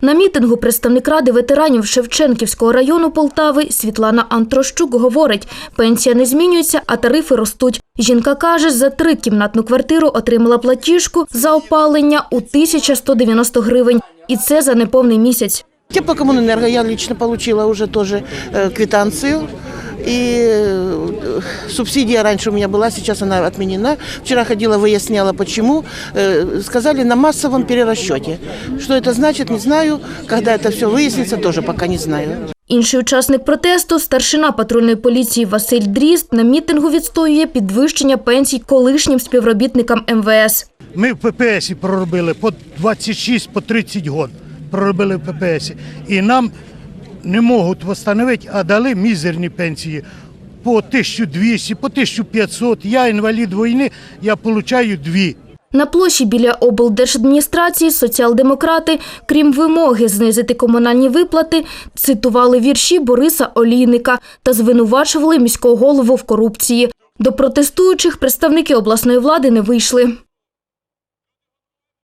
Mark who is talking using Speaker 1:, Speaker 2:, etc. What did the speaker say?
Speaker 1: На мітингу представник ради ветеранів Шевченківського району Полтави Світлана Антрощук говорить, пенсія не змінюється, а тарифи ростуть. Жінка каже, за трикімнатну квартиру отримала платіжку за опалення у 1190 гривень. І це за неповний місяць.
Speaker 2: Теплокомуненерго я лично получила уже тоже э, квитанцию. И э, субсидия раньше у меня была, сейчас она отменена. Вчера ходила, выясняла, почему. Э, сказали на массовом перерасчете. Что это значит, не знаю. Когда это все выяснится, тоже пока не знаю.
Speaker 1: Інший учасник протесту, старшина патрульної поліції Василь Дріст, на мітингу відстоює підвищення пенсій колишнім співробітникам МВС.
Speaker 3: Ми в ППСі проробили по 26, по 30 год. Проробили в ППСі. І нам не можуть встановити, а дали мізерні пенсії по 1200, по 1500. Я інвалід війни, я отримую дві.
Speaker 1: На площі біля облдержадміністрації соціал-демократи, крім вимоги знизити комунальні виплати, цитували вірші Бориса Олійника та звинувачували міського голову в корупції. До протестуючих представники обласної влади не вийшли.